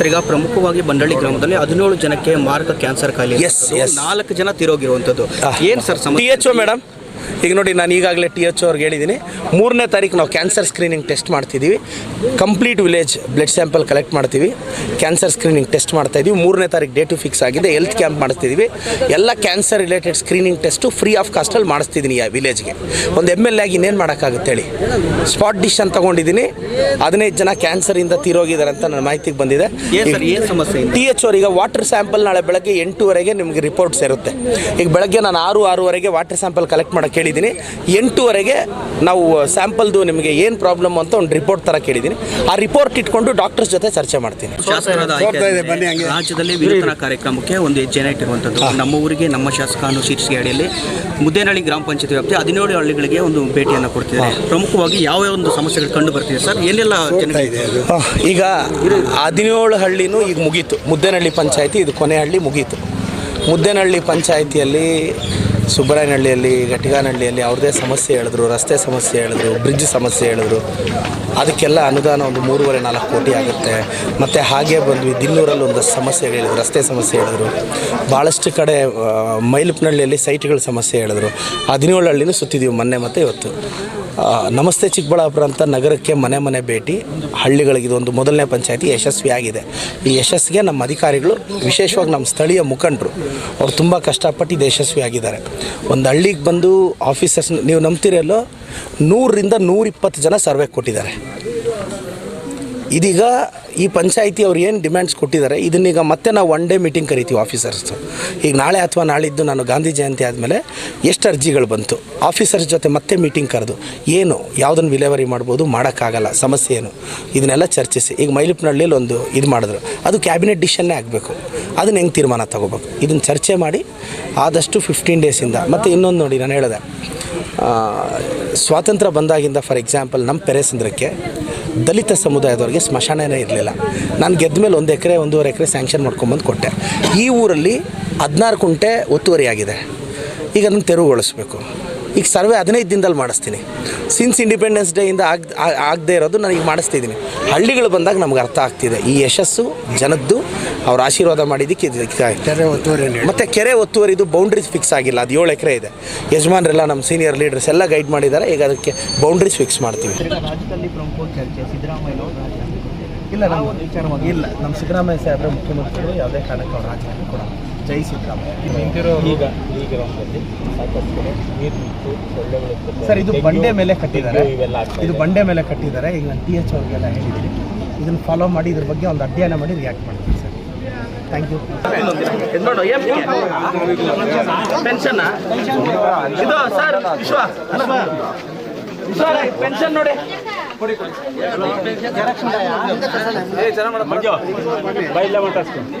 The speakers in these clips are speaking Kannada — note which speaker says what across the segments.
Speaker 1: ಸರ್ ಈಗ ಪ್ರಮುಖವಾಗಿ ಬಂಡಳ್ಳಿ ಗ್ರಾಮದಲ್ಲಿ ಹದಿನೇಳು ಜನಕ್ಕೆ ಮಾರಕ ಕ್ಯಾನ್ಸರ್ ಕಾಯಿಲೆ. ನಾಲ್ಕು ಜನ ತಿರೋಗಿರುವಂತದ್ದು ಏನ್ ಸರ್
Speaker 2: ಮೇಡಮ್ ಈಗ ನೋಡಿ ನಾನು ಈಗಾಗಲೇ ಟಿ ಎಚ್ ಅವ್ರಿಗೆ ಹೇಳಿದ್ದೀನಿ. ಮೂರನೇ ತಾರೀಕು ನಾವು ಕ್ಯಾನ್ಸರ್ ಸ್ಕ್ರೀನಿಂಗ್ ಟೆಸ್ಟ್ ಮಾಡ್ತಿದ್ದೀವಿ. Complete village blood sample collect ಮಾಡ್ತೀವಿ. ಕ್ಯಾನ್ಸರ್ ಸ್ಕ್ರೀನಿಂಗ್ ಟೆಸ್ಟ್ ಮಾಡ್ತಾ ಇದೀವಿ. ಮೂರನೇ ತಾರೀಕು ಡೇಟು ಫಿಕ್ಸ್ ಆಗಿದೆ. ಹೆಲ್ತ್ ಕ್ಯಾಂಪ್ ಮಾಡ್ತಿದ್ದೀವಿ ಎಲ್ಲ cancer related screening test free of ಕಾಸ್ಟಲ್ಲಿ ಮಾಡಿಸ್ತಿದ್ದೀನಿ ಆ ವಿಲೇಜ್ಗೆ ಒಂದು ಎಂ ಎಲ್ ಆಗಿ ಇನ್ನೇನು ಮಾಡೋಕ್ಕಾಗುತ್ತೆ ಹೇಳಿ? ಸ್ಪಾಟ್ ಡಿಶ್ ಅಂತ ತೊಗೊಂಡಿದ್ದೀನಿ. ಹದಿನೈದು ಜನ ಕ್ಯಾನ್ಸರಿಂದ ತೀರೋಗಿದ್ದಾರೆ ಅಂತ ನನ್ನ ಮಾಹಿತಿಗೆ ಬಂದಿದೆ. ಟಿ ಎಚ್ ಅವ್ರಿಗೆ ವಾಟರ್ ಸ್ಯಾಂಪಲ್ ನಾಳೆ ಬೆಳಗ್ಗೆ ಎಂಟೂವರೆಗೆ ನಿಮಗೆ ರಿಪೋರ್ಟ್ಸ್ ಇರುತ್ತೆ ಈಗ ಬೆಳಗ್ಗೆ ನಾನು ಆರು ಆರೂವರೆಗೆ ವಾಟರ್ ಸ್ಯಾಂಪಲ್ ಕಲೆಕ್ಟ್ ಮಾಡೋಕೆ ಕೇಳಿದ್ದೀನಿ. ಎಂಟೂವರೆಗೆ ನಾವು ಸ್ಯಾಂಪಲ್ದು ನಿಮಗೆ ಏನು ಪ್ರಾಬ್ಲಮ್ ಅಂತ ಒಂದು ರಿಪೋರ್ಟ್ ಥರ ಕೇಳಿದ್ದೀನಿ. ಆ ರಿಪೋರ್ಟ್ ಇಟ್ಕೊಂಡು ಡಾಕ್ಟರ್ಸ್ ಜೊತೆ ಚರ್ಚೆ ಮಾಡ್ತೀನಿ.
Speaker 1: ರಾಜ್ಯದಲ್ಲಿ ವಿನೂತನ ಕಾರ್ಯಕ್ರಮಕ್ಕೆ ಒಂದು ಹೆಜ್ಜೆನ ಇಟ್ಟಿರುವಂಥದ್ದು ನಮ್ಮ ಊರಿಗೆ ನಮ್ಮ ಶಾಸಕ ಅನ್ನೋ ಶೀರ್ಷಿಕೆ ಅಡಿಯಲ್ಲಿ ಮುದ್ದೇನಹಳ್ಳಿ ಗ್ರಾಮ ಪಂಚಾಯತ್ ವ್ಯಾಪ್ತಿ ಹದಿನೇಳು ಹಳ್ಳಿಗಳಿಗೆ ಒಂದು ಭೇಟಿಯನ್ನು ಕೊಡ್ತಿದ್ದಾರೆ. ಪ್ರಮುಖವಾಗಿ ಯಾವ ಯಾವ ಒಂದು ಸಮಸ್ಯೆಗಳು ಕಂಡು ಬರ್ತಿದೆ ಸರ್? ಏನೆಲ್ಲ
Speaker 2: ಈಗ ಹದಿನೇಳು ಹಳ್ಳಿನೂ ಈಗ ಮುಗೀತು. ಮುದ್ದೇನಹಳ್ಳಿ ಪಂಚಾಯತಿ ಇದು ಕೊನೆ ಹಳ್ಳಿ ಮುಗೀತು. ಮುದ್ದೇನಹಳ್ಳಿ ಪಂಚಾಯತಿಯಲ್ಲಿ ಸುಬ್ಬರಾಯನಹಳ್ಳಿಯಲ್ಲಿ, ಘಟಿಗಾನಹಳ್ಳಿಯಲ್ಲಿ ಅವ್ರದ್ದೇ ಸಮಸ್ಯೆ ಹೇಳಿದ್ರು, ರಸ್ತೆ ಸಮಸ್ಯೆ ಹೇಳಿದ್ರು ಬ್ರಿಡ್ಜ್ ಸಮಸ್ಯೆ ಹೇಳಿದ್ರು. ಅದಕ್ಕೆಲ್ಲ ಅನುದಾನ ಒಂದು ಮೂರುವರೆ ನಾಲ್ಕು ಕೋಟಿ ಆಗುತ್ತೆ. ಮತ್ತು ಹಾಗೆ ಬಂದ್ವಿ ದಿನ್ನೂರಲ್ಲಿ ಒಂದು ಸಮಸ್ಯೆ ಹೇಳಿದ್ರು, ರಸ್ತೆ ಸಮಸ್ಯೆ ಹೇಳಿದ್ರು. ಭಾಳಷ್ಟು ಕಡೆ ಮೈಲಪ್ನಹಳ್ಳಿಯಲ್ಲಿ ಸೈಟ್ಗಳ ಸಮಸ್ಯೆ ಹೇಳಿದ್ರು. ಹದಿನೇಳು ಹಳ್ಳಿನೂ ಸುತ್ತಿದ್ದೀವಿ ಮೊನ್ನೆ ಮತ್ತು ಇವತ್ತು. ನಮಸ್ತೆ ಚಿಕ್ಕಬಳ್ಳಾಪುರ ಅಂತ ನಗರಕ್ಕೆ ಮನೆ ಮನೆ ಭೇಟಿ. ಹಳ್ಳಿಗಳಿಗೆ ಇದೊಂದು ಮೊದಲನೇ ಪಂಚಾಯತಿ ಯಶಸ್ವಿಯಾಗಿದೆ ಈ ಯಶಸ್ಸಿಗೆ ನಮ್ಮ ಅಧಿಕಾರಿಗಳು ವಿಶೇಷವಾಗಿ ನಮ್ಮ ಸ್ಥಳೀಯ ಮುಖಂಡರು, ಅವ್ರು ತುಂಬ ಕಷ್ಟಪಟ್ಟು ಇದು ಯಶಸ್ವಿಯಾಗಿದ್ದಾರೆ ಒಂದು ಹಳ್ಳಿಗೆ ಬಂದು ಆಫೀಸರ್ಸ್ ನೀವು ನಂಬ್ತಿರಲ್ಲೋ, ನೂರರಿಂದ ನೂರಿಪ್ಪತ್ತು ಜನ ಸರ್ವೆ ಕೊಟ್ಟಿದ್ದಾರೆ. ಇದೀಗ ಈ ಪಂಚಾಯಿತಿ ಅವ್ರು ಏನು ಡಿಮ್ಯಾಂಡ್ಸ್ ಕೊಟ್ಟಿದ್ದಾರೆ, ಇದನ್ನೀಗ ಮತ್ತೆ ನಾವು ಒನ್ ಡೇ ಮೀಟಿಂಗ್ ಕರಿತೀವಿ ಆಫೀಸರ್ಸ್ ಈಗ ನಾಳೆ ಅಥವಾ ನಾಳಿದ್ದು ನಾನು ಗಾಂಧಿ ಜಯಂತಿ ಆದಮೇಲೆ ಎಷ್ಟು ಅರ್ಜಿಗಳು ಬಂತು ಆಫೀಸರ್ಸ್ ಜೊತೆ ಮತ್ತೆ ಮೀಟಿಂಗ್ ಕರೆದು, ಏನು ಯಾವುದನ್ನು ವಿಲೇವರಿ ಮಾಡ್ಬೋದು, ಮಾಡೋಕ್ಕಾಗಲ್ಲ, ಸಮಸ್ಯೆ ಏನು, ಇದನ್ನೆಲ್ಲ ಚರ್ಚಿಸಿ. ಈಗ ಮೈಲಿಪ್ನಹಳ್ಳಿಯಲ್ಲಿ ಒಂದು ಇದು ಮಾಡಿದ್ರು, ಅದು ಕ್ಯಾಬಿನೆಟ್ ಡಿಶನ್ನೇ ಆಗಬೇಕು. ಅದನ್ನ ಹೆಂಗೆ ತೀರ್ಮಾನ ತಗೋಬೇಕು? ಇದನ್ನು ಚರ್ಚೆ ಮಾಡಿ ಆದಷ್ಟು ಫಿಫ್ಟೀನ್ ಡೇಸಿಂದ ಮತ್ತು ಇನ್ನೊಂದು ನೋಡಿ ನಾನು ಹೇಳಿದೆ. ಸ್ವಾತಂತ್ರ್ಯ ಬಂದಾಗಿಂದ ಫಾರ್ ಎಕ್ಸಾಂಪಲ್ ನಮ್ಮ ಪೆರೇಸಂದ್ರಕ್ಕೆ ದಲಿತ ಸಮುದಾಯದವ್ರಿಗೆ ಸ್ಮಶಾನನೇ ಇರಲಿಲ್ಲ. ನಾನು ಗೆದ್ದ ಮೇಲೆ ಒಂದು ಎಕರೆ, ಒಂದೂವರೆ ಎಕರೆ ಸ್ಯಾಂಕ್ಷನ್ ಮಾಡ್ಕೊಂಬಂದು ಕೊಟ್ಟೆ. ಈ ಊರಲ್ಲಿ ಹದಿನಾರು ಕುಂಟೆ ಒತ್ತುವರಿಯಾಗಿದೆ ಈಗ ಅದನ್ನು ತೆರವುಗೊಳಿಸ್ಬೇಕು. ಈಗ ಸರ್ವೆ ಹದಿನೈದು ದಿನದಲ್ಲಿ ಮಾಡಿಸ್ತೀನಿ. ಸಿನ್ಸ್ ಇಂಡಿಪೆಂಡೆನ್ಸ್ ಡೇಯಿಂದ ಆಗ್ ಆಗದೇ ಇರೋದು ನಾನು ಈಗ ಮಾಡಿಸ್ತಿದ್ದೀನಿ. ಹಳ್ಳಿಗಳು ಬಂದಾಗ ನಮ್ಗೆ ಅರ್ಥ ಆಗ್ತಿದೆ. ಈ ಯಶಸ್ಸು ಜನದ್ದು ಅವ್ರ ಆಶೀರ್ವಾದ ಮಾಡಿದ್ದಕ್ಕೆ ಕೆರೆ ಒತ್ತುವರಿ ಮತ್ತು ಕೆರೆ ಒತ್ತುವರಿದು ಬೌಂಡ್ರೀಸ್ ಫಿಕ್ಸ್ ಆಗಿಲ್ಲ. ಅದು ಏಳು ಎಕರೆ ಇದೆ. ಯಜಮಾನ್ರೆಲ್ಲ ನಮ್ಮ ಸೀನಿಯರ್ ಲೀಡರ್ಸ್ ಎಲ್ಲ ಗೈಡ್ ಮಾಡಿದ್ದಾರೆ. ಈಗ ಅದಕ್ಕೆ ಬೌಂಡ್ರೀಸ್ ಫಿಕ್ಸ್ ಮಾಡ್ತೀವಿ. ಇಲ್ಲ ನಮ್ಮ ವಿಚಾರವಾಗಿ? ಇಲ್ಲ ನಮ್ಮ ಸಿದ್ದರಾಮಯ್ಯ ಸಾಹೇಬ್ರೆ ಮುಖ್ಯಮಂತ್ರಿಗಳು ಯಾವುದೇ ಕಾರಣಕ್ಕೆ ಅವ್ರು ರಾಜಕೀಯ ಕೂಡ ಜೈ ಸಿದ್ದರಾಮಯ್ಯ
Speaker 3: ಈಗ. ಈ ಗ್ರಾಮದಲ್ಲಿ ಸಾಕಷ್ಟು ಕಡೆ ನೀರು ನಿಂತು ಸೊಳ್ಳೆಗಳು
Speaker 2: ಸರ್ ಇದು ಬಂಡೆ ಮೇಲೆ ಕಟ್ಟಿದ್ದಾರೆ.
Speaker 3: ಇವೆಲ್ಲ
Speaker 2: ಇದು ಬಂಡೆ ಮೇಲೆ ಕಟ್ಟಿದ್ದಾರೆ. ಈಗ ನಾನು ಟಿ ಎಚ್ ಅವ್ರಿಗೆಲ್ಲ ಹೇಳಿದ್ದೀನಿ. ಇದನ್ನು ಫಾಲೋ ಮಾಡಿ ಇದ್ರ ಬಗ್ಗೆ ಒಂದು ಅಧ್ಯಯನ ಮಾಡಿ ರಿಯಾಕ್ಟ್ ಮಾಡ್ತೀನಿ ಸರ್. ಥ್ಯಾಂಕ್ ಯು ಪೆನ್ಷನ್ ಇದು ಸರ್ ವಿಶ್ವ ಪೆನ್ಷನ್ ನೋಡಿ.
Speaker 3: ಬೈಲ ಮಾತಾಡ್ಸ್ಕೊಂಡು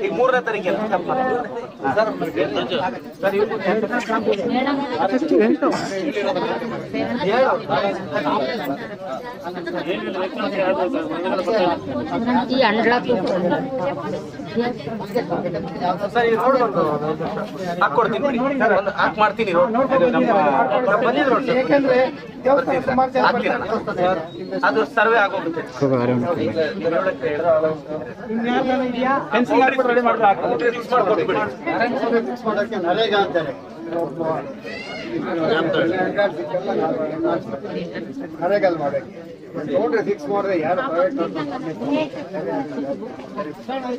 Speaker 2: ಈಗ ಮೂರನೇ ತಾರೀಕು
Speaker 4: ಈ ಅಂಡ್ಲ
Speaker 2: ಸರ್ ಇದು ನೋಡ್ಬಾರ್ದು ಹಾಕ್ಕೊಡ್ತೀನಿ ಬಿಡಿ. ಒಂದು ಹಾಕ್ ಮಾಡ್ತೀನಿ ಬಂದಿದ್ರು ಅದು ಸರ್ವೆ ಆಗೋಗುತ್ತೆ. ಫಿಕ್ಸ್ ಮಾಡ್ಕೊಟ್ಬಿಡಿ
Speaker 5: ನರೇಗಲ್ ಮಾಡಕ್ಕೆ ಫಿಕ್ಸ್ ಮಾಡಿದ್ರೆ ಯಾರು ಪ್ರೈವೇಟ್